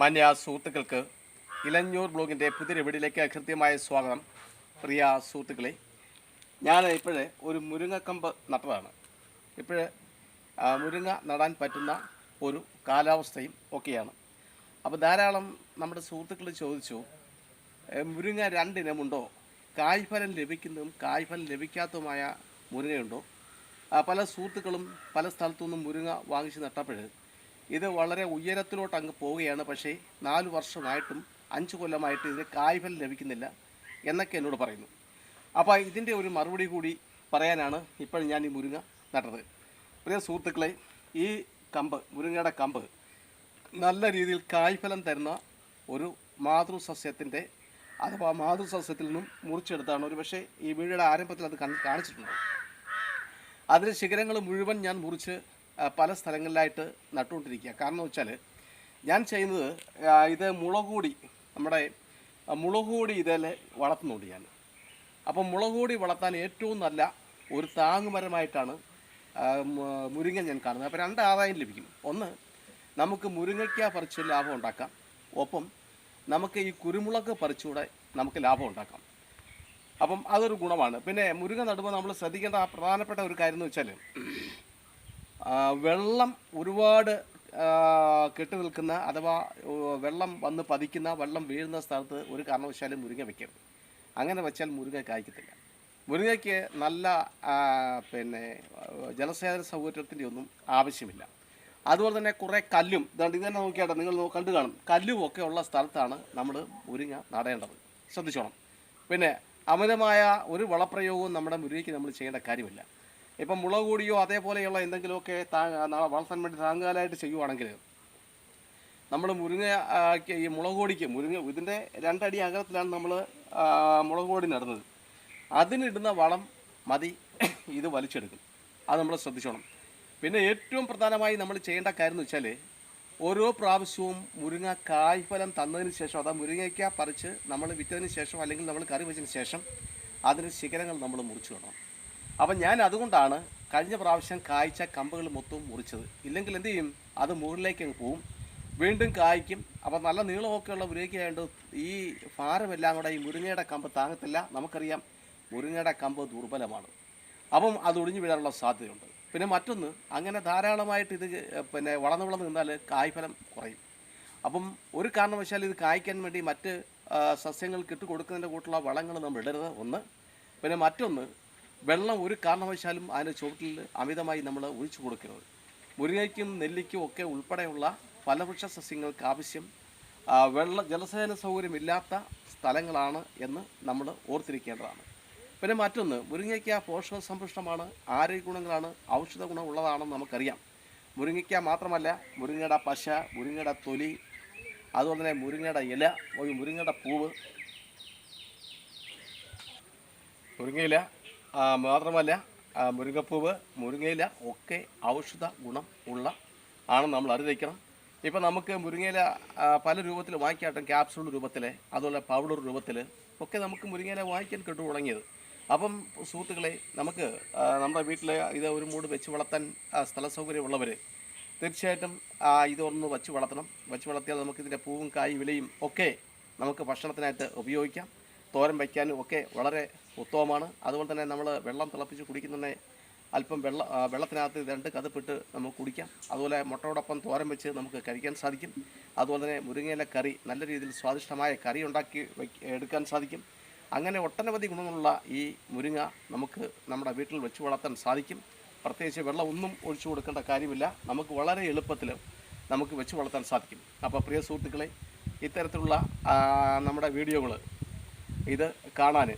മാന്യ സുഹൃത്തുക്കൾക്ക് ഇലഞ്ഞൂർ ബ്ലോഗിന്റെ പുതിയ വീടിലേക്ക് കൃത്യമായ സ്വാഗതം. പ്രിയ സുഹൃത്തുക്കളെ ഞാൻ ഇപ്പോഴേ ഒരു മുരിങ്ങക്കമ്പ് നട്ടതാണ്. ഇപ്പോഴേ മുരിങ്ങ നടാൻ പറ്റുന്ന ഒരു കാലാവസ്ഥയും ഒക്കെയാണ്. അപ്പോൾ ധാരാളം നമ്മുടെ സുഹൃത്തുക്കൾ ചോദിച്ചു "ഏ, മുരിങ്ങ രണ്ടിനമുണ്ടോ? കായ്ഫലം ലഭിക്കുന്നതും കായ്ഫലം ലഭിക്കാത്തതുമായ മുരിങ്ങയുണ്ടോ? പല സുഹൃത്തുക്കളും പല സ്ഥലത്തു നിന്നും മുരിങ്ങ വാങ്ങിച്ച് നട്ടപ്പോൾ ഇത് വളരെ ഉയരത്തിലോട്ട് അങ്ങ് പോവുകയാണ്. പക്ഷേ നാല് വർഷമായിട്ടും അഞ്ച് കൊല്ലമായിട്ട് ഇതിന് കായ്ഫലം ലഭിക്കുന്നില്ല എന്നൊക്കെ എന്നോട് പറയുന്നു. അപ്പോൾ ഇതിന്റെ ഒരു മറുപടി കൂടി പറയാനാണ് ഇപ്പോൾ ഞാൻ ഈ മുരിങ്ങ നട്ടത്. പ്രിയ സുഹൃത്തുക്കളെ ഈ കമ്പ് മുരിങ്ങയുടെ കമ്പ് നല്ല രീതിയിൽ കായ്ഫലം തരുന്ന ഒരു മാതൃസസ്യത്തിന്റെ അഥവാ മാതൃസസ്യത്തിൽ നിന്നും മുറിച്ചെടുത്താണ്. ഒരു പക്ഷേ ഈ വീടിയുടെ ആരംഭത്തിൽ അത് കാണിച്ചിട്ടുണ്ട്. അതിന്റെ ശിഖരങ്ങൾ മുഴുവൻ ഞാൻ മുറിച്ച് പല സ്ഥലങ്ങളിലായിട്ട് നട്ടുകൊണ്ടിരിക്കുക. കാരണം വെച്ചാൽ ഞാൻ ചെയ്യുന്നത് ഇത് മുളകൂടി നമ്മുടെ മുളകൂടി ഇതിൽ വളർത്തുന്നുണ്ട് ഞാൻ. അപ്പോൾ മുളകൂടി വളർത്താൻ ഏറ്റവും നല്ല ഒരു താങ്ങുമരമായിട്ടാണ് മുരിങ്ങ ഞാൻ കാണുന്നത്. അപ്പോൾ രണ്ട് ആദായം ലഭിക്കും. ഒന്ന് നമുക്ക് മുരിങ്ങയ്ക്ക പറിച്ച് ലാഭം ഉണ്ടാക്കാം. ഒപ്പം നമുക്ക് ഈ കുരുമുളക് പറിച്ചുകൂടെ നമുക്ക് ലാഭം ഉണ്ടാക്കാം. അപ്പം അതൊരു ഗുണമാണ്. പിന്നെ മുരുങ്ങ നടുമ്പോൾ നമ്മൾ ശ്രദ്ധിക്കേണ്ട പ്രധാനപ്പെട്ട ഒരു കാര്യം എന്ന് വെച്ചാൽ വെള്ളം ഒരുപാട് കെട്ടി നിൽക്കുന്ന അഥവാ വെള്ളം വന്ന് പതിക്കുന്ന വെള്ളം വീഴുന്ന സ്ഥലത്ത് ഒരു കാരണവശാലും മുരിങ്ങ വെക്കരുത്. അങ്ങനെ വെച്ചാൽ മുരിങ്ങ കായ്ക്കത്തില്ല. മുരിങ്ങയ്ക്ക് നല്ല പിന്നെ ജലസേചന സൗകര്യത്തിന്റെ ഒന്നും ആവശ്യമില്ല. അതുപോലെ തന്നെ കുറേ കല്ലും ഇതാണ്ട് ഇത് തന്നെ നോക്കിയാട്ടെ നിങ്ങൾ കണ്ടു കാണും. കല്ലും ഒക്കെ ഉള്ള സ്ഥലത്താണ് നമ്മൾ മുരിങ്ങ നടേണ്ടത്. ശ്രദ്ധിച്ചോണം. പിന്നെ അമിതമായ ഒരു വളപ്രയോഗവും നമ്മുടെ മുരിങ്ങയ്ക്ക് നമ്മൾ ചെയ്യേണ്ട കാര്യമില്ല. ഇപ്പം മുളക് കൂടിയോ അതേപോലെയുള്ള എന്തെങ്കിലുമൊക്കെ താ വളർത്താൻ വേണ്ടി താങ്ങാലായിട്ട് ചെയ്യുവാണെങ്കിൽ നമ്മൾ മുരിങ്ങ ഈ മുളക് കൊടിക്ക് മുരിങ്ങ ഇതിന്റെ രണ്ടടി അകലത്തിലാണ് നമ്മൾ മുളക് കൊടി നടുന്നത്. അതിനിടുന്ന വളം മതി ഇത് വലിച്ചെടുക്കും. അത് നമ്മൾ ശ്രദ്ധിച്ചോണം. പിന്നെ ഏറ്റവും പ്രധാനമായി നമ്മൾ ചെയ്യേണ്ട കാര്യം എന്ന് വെച്ചാൽ ഓരോ പ്രാവശ്യവും മുരിങ്ങ കായ്ഫലം തന്നതിന് ശേഷം അതാ മുരിങ്ങയ്ക്ക പറിച്ച് നമ്മൾ വിറ്റതിന് ശേഷം അല്ലെങ്കിൽ നമ്മൾ കറി വെച്ചതിന് ശേഷം അതിന് ശിഖരങ്ങൾ നമ്മൾ മുറിച്ചു വേണം അപ്പം ഞാൻ അതുകൊണ്ടാണ് കഴിഞ്ഞ പ്രാവശ്യം കായ്ച്ച കമ്പുകൾ മൊത്തവും മുറിച്ചത്. ഇല്ലെങ്കിൽ എന്ത് ചെയ്യും? അത് മുകളിലേക്ക് അങ്ങ് പോവും. വീണ്ടും കായ്ക്കും. അപ്പം നല്ല നീളമൊക്കെയുള്ള മുരിങ്ങയ്ക്കായതുകൊണ്ട് ഈ ഭാരമെല്ലാം കൂടെ ഈ മുരിങ്ങയുടെ കമ്പ് താങ്ങത്തില്ല. നമുക്കറിയാം മുരിങ്ങയുടെ കമ്പ് ദുർബലമാണ്. അപ്പം അത് ഒടിഞ്ഞു വീഴാനുള്ള സാധ്യതയുണ്ട്. പിന്നെ മറ്റൊന്ന് അങ്ങനെ ധാരാളമായിട്ട് ഇത് പിന്നെ വളർന്നു വളർന്ന് നിന്നാൽ കായ്ഫലം കുറയും. അപ്പം ഒരു കാരണവശാൽ ഇത് കായ്ക്കാൻ വേണ്ടി മറ്റ് സസ്യങ്ങൾക്ക് ഇട്ട് കൊടുക്കുന്നതിന്റെ കൂട്ടുള്ള വളങ്ങൾ നമ്മൾ ഇടരുത് ഒന്ന്. പിന്നെ മറ്റൊന്ന് വെള്ളം ഒരു കാരണവശാലും അതിന്റെ ചുവട്ടിൽ അമിതമായി നമ്മൾ ഒഴിച്ചു കൊടുക്കരുത്. മുരിങ്ങയ്ക്കും നെല്ലിക്കും ഒക്കെ ഉൾപ്പെടെയുള്ള ഫലവൃക്ഷ സസ്യങ്ങൾക്ക് ആവശ്യം വെള്ള ജലസേചന സൗകര്യമില്ലാത്ത സ്ഥലങ്ങളാണ് എന്ന് നമ്മൾ ഓർത്തിരിക്കേണ്ടതാണ്. പിന്നെ മറ്റൊന്ന് മുരിങ്ങയ്ക്ക പോഷക സമ്പുഷ്ടമാണ് ആരോഗ്യ ഗുണങ്ങളാണ് ഔഷധ ഗുണം ഉള്ളതാണെന്ന് നമുക്കറിയാം. മുരിങ്ങയ്ക്ക മാത്രമല്ല മുരിങ്ങയുടെ പശ മുരിങ്ങയുടെ തൊലി അതുപോലെ തന്നെ മുരിങ്ങയുടെ ഇല മുരിങ്ങയുടെ പൂവ്. മുരിങ്ങയില മാത്രമല്ല മുരിങ്ങപ്പൂവ് മുരിങ്ങയില ഒക്കെ ഔഷധ ഗുണം ഉള്ള ആണ് നമ്മൾ അറിഞ്ഞിരിക്കണം. ഇപ്പം നമുക്ക് മുരിങ്ങയില പല രൂപത്തിൽ വാങ്ങിക്കാട്ടും ക്യാപ്സൂൾ രൂപത്തിൽ അതുപോലെ പൗഡർ രൂപത്തിൽ ഒക്കെ നമുക്ക് മുരിങ്ങയില വാങ്ങിക്കാൻ കിട്ടു തുടങ്ങിയത്. അപ്പം സുഹൃത്തുക്കളെ നമുക്ക് നമ്മുടെ വീട്ടിൽ ഇത് ഒരു മൂട് വെച്ച് വളർത്താൻ സ്ഥല സൗകര്യമുള്ളവർ തീർച്ചയായിട്ടും ഇതൊന്ന് വച്ച് വളർത്തണം. വച്ച് വളർത്തിയാൽ നമുക്ക് ഇതിന്റെ പൂവും കായും വിലയും ഒക്കെ നമുക്ക് ഭക്ഷണത്തിനായിട്ട് ഉപയോഗിക്കാം. തോരൻ വയ്ക്കാനും ഒക്കെ വളരെ ഉത്തമമാണ്. അതുപോലെ തന്നെ നമ്മൾ വെള്ളം തിളപ്പിച്ച് കുടിക്കുന്നതിനെ അല്പം വെള്ള വെള്ളത്തിനകത്ത് രണ്ട് കതിപ്പിട്ട് നമുക്ക് കുടിക്കാം. അതുപോലെ മുട്ടയോടൊപ്പം തോരൻ വെച്ച് നമുക്ക് കഴിക്കാൻ സാധിക്കും. അതുപോലെ തന്നെ മുരിങ്ങയില കറി നല്ല രീതിയിൽ സ്വാദിഷ്ടമായ കറി ഉണ്ടാക്കി എടുക്കാൻ സാധിക്കും. അങ്ങനെ ഒട്ടനവധി ഗുണങ്ങളുള്ള ഈ മുരിങ്ങ നമുക്ക് നമ്മുടെ വീട്ടിൽ വെച്ച് വളർത്താൻ സാധിക്കും. പ്രത്യേകിച്ച് വെള്ളം ഒന്നും ഒഴിച്ചു കൊടുക്കേണ്ട കാര്യമില്ല. നമുക്ക് വളരെ എളുപ്പത്തിൽ നമുക്ക് വെച്ച് വളർത്താൻ സാധിക്കും. അപ്പോൾ പ്രിയ സുഹൃത്തുക്കളെ ഇത്തരത്തിലുള്ള നമ്മുടെ വീഡിയോകൾ ഇത് കാണാൻ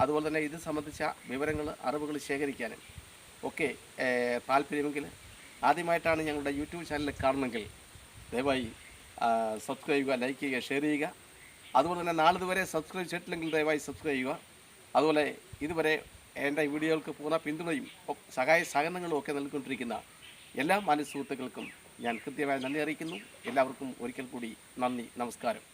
അതുപോലെ തന്നെ ഇത് സംബന്ധിച്ച വിവരങ്ങൾ അറിവുകൾ ശേഖരിക്കാനും. ഒക്കെ താല്പര്യമെങ്കിൽ ആദ്യമായിട്ടാണ് ഞങ്ങളുടെ യൂട്യൂബ് ചാനൽ കാണുന്നെങ്കിൽ ദയവായി സബ്സ്ക്രൈബ് ചെയ്യുക ലൈക്ക് ചെയ്യുക ഷെയർ ചെയ്യുക. അതുപോലെ തന്നെ നാളിതുവരെ സബ്സ്ക്രൈബ് ചെയ്തിട്ടില്ലെങ്കിൽ ദയവായി സബ്സ്ക്രൈബ് ചെയ്യുക. അതുപോലെ ഇതുവരെ എന്റെ വീഡിയോകൾക്ക് പൂർണ പിന്തുണയും സഹായ സഹകരണങ്ങളും ഒക്കെ നൽകിക്കൊണ്ടിരിക്കുന്ന എല്ലാ മാനസുഹൃത്തുക്കൾക്കും ഞാൻ കൃത്യമായി നന്ദി അറിയിക്കുന്നു. എല്ലാവർക്കും ഒരിക്കൽ കൂടി നന്ദി നമസ്കാരം.